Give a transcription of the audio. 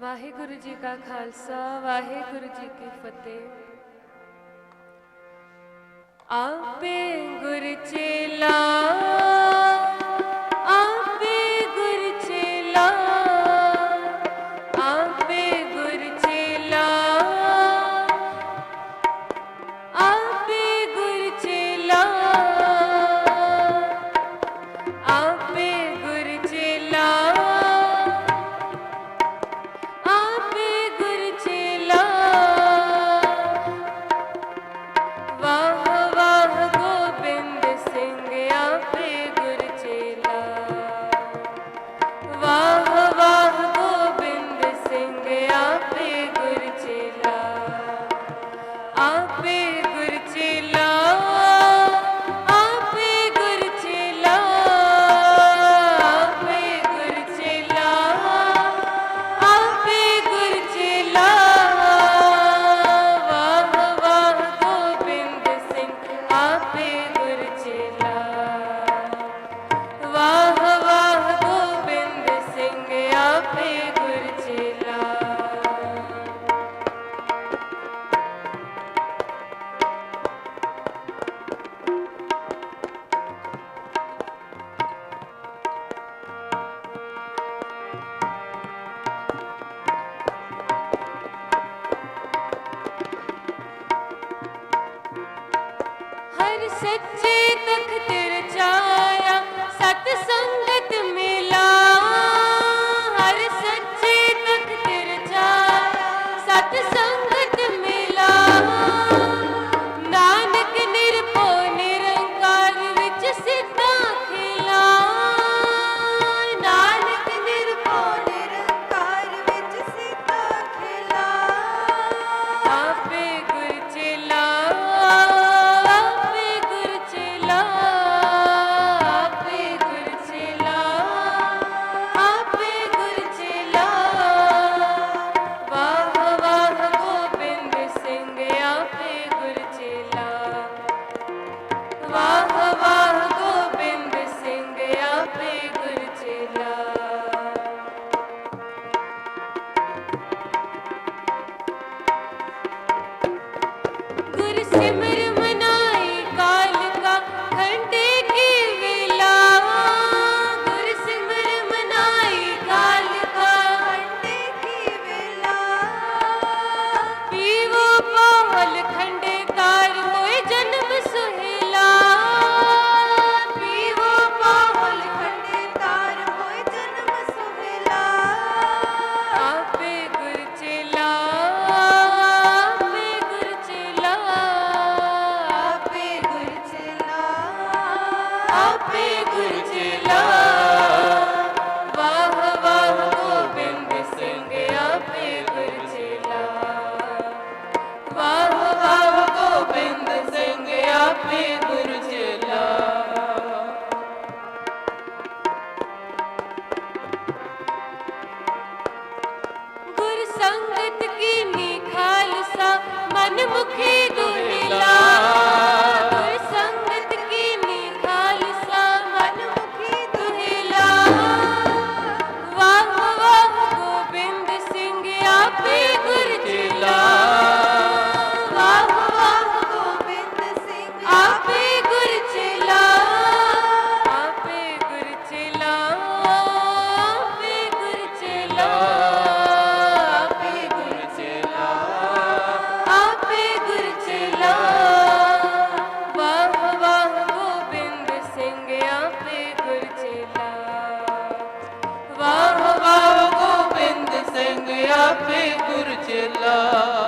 ਵਾਹਿਗੁਰੂ ਜੀ ਕਾ ਖਾਲਸਾ ਵਾਹਿਗੁਰੂ ਜੀ ਕੀ ਫਤਿਹ। ਆਪੇ ਗੁਰ ਚੇਲਾ ਆਪੇ ਗੁਰ ਚੇਲਾ।